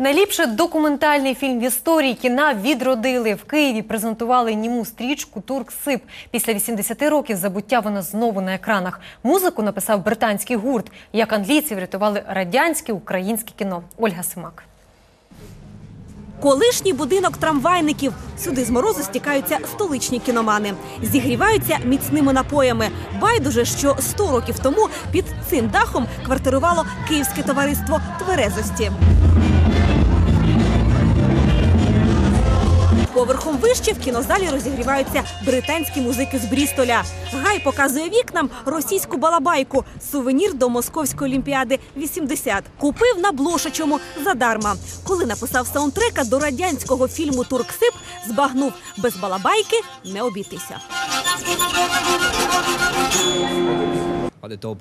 Найліпший документальний фільм в історії кіна відродили в Києві. Презентували німу стрічку Турк Сип. Після 80 років забуття вона знову на екранах. Музику написав британський гурт. Як англійці врятували радянське українське кіно. Ольга Симак. Колишній будинок трамвайників. Сюди з морозу стікаються столичні кіномани. Зігріваються міцними напоями. Байдуже, що 100 років тому під цим дахом квартирувало Київське товариство тверезості. Поверхом вище в кінозалі розігріваються британські музики з Брістоля. Гай показує вікнам російську балабайку. Сувенір до Московської олімпіади 80. Купив на блошачому задарма. Коли написав саундтрека до радянського фільму Турксип, збагнув без балабайки не обійтися.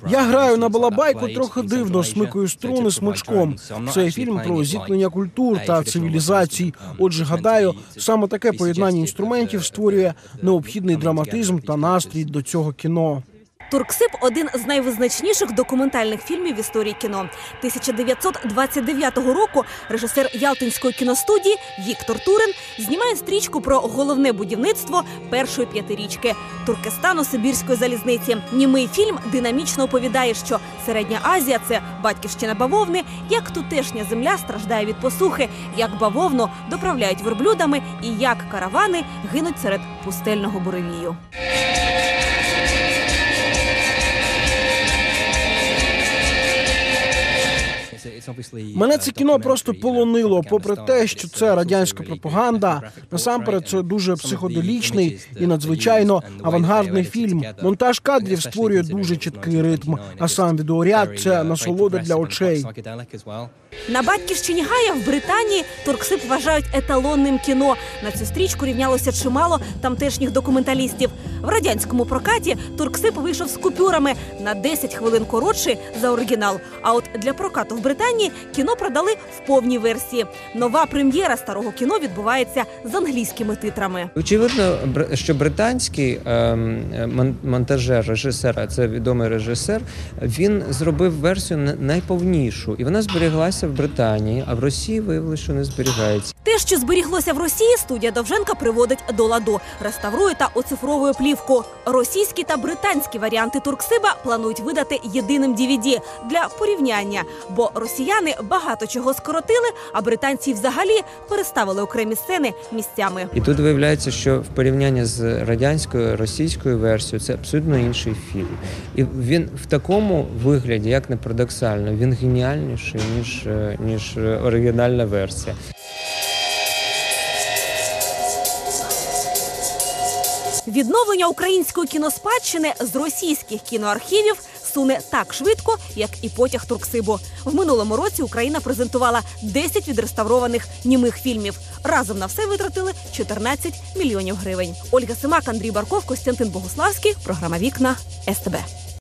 Я граю на балабайку трохи дивно, смикаю струни смичком. Це фільм про зіткнення культур та цивілізацій. Отже, гадаю, саме таке поєднання інструментів створює необхідний драматизм та настрій до цього кіно. Турксип один з найвизначніших документальних фільмів в історії кіно. 1929 року режисер Ялтинської кіностудії Віктор Турин знімає стрічку про головне будівництво першої п'ятирічки Туркестану Сибірської залізниці. Німий фільм динамічно оповідає, що Середня Азія це батьківщина бавовни, як тутешня земля страждає від посухи, як бавовну доправляють верблюдами і як каравани гинуть серед пустельного буревію. Мене це кіно просто полонило. Попри те, що це радянська пропаганда. Насамперед, це дуже психоделічний і надзвичайно авангардний фільм. Монтаж кадрів створює дуже чіткий ритм. А сам відеоряд це насолода для очей. На батьківщині Гая в Британії Турксип вважають еталонним кіно. На цю стрічку рівнялося чимало тамтешніх документалістів. В радянському прокаті Турксип вийшов з купюрами на 10 хвилин коротший за оригінал. А от для прокату в Британії кіно продали в повній версії. Нова прем'єра старого кіно відбувається з англійськими титрами. Очевидно, що британський ем, монтажер, режисер, а це відомий режисер, він зробив версію на- найповнішу, і вона зберіглася в Британії, а в Росії виявилося, що не зберігається. Те, що зберіглося в Росії, студія Довженка приводить до ладу, реставрує та оцифровує плівку. Російські та британські варіанти Турксиба планують видати єдиним DVD для порівняння, бо росіяни багато чого скоротили, а британці взагалі переставили окремі сцени місцями. І тут виявляється, що в порівнянні з радянською російською версією це абсолютно інший фільм. І він в такому вигляді, як не парадоксально, він геніальніший ніж, ніж е, оригінальна версія. Відновлення української кіноспадщини з російських кіноархівів суне так швидко, як і потяг Турксибу. В минулому році Україна презентувала 10 відреставрованих німих фільмів. Разом на все витратили 14 мільйонів гривень. Ольга Симак, Андрій Барков, Костянтин Богуславський. Програма Вікна СТБ.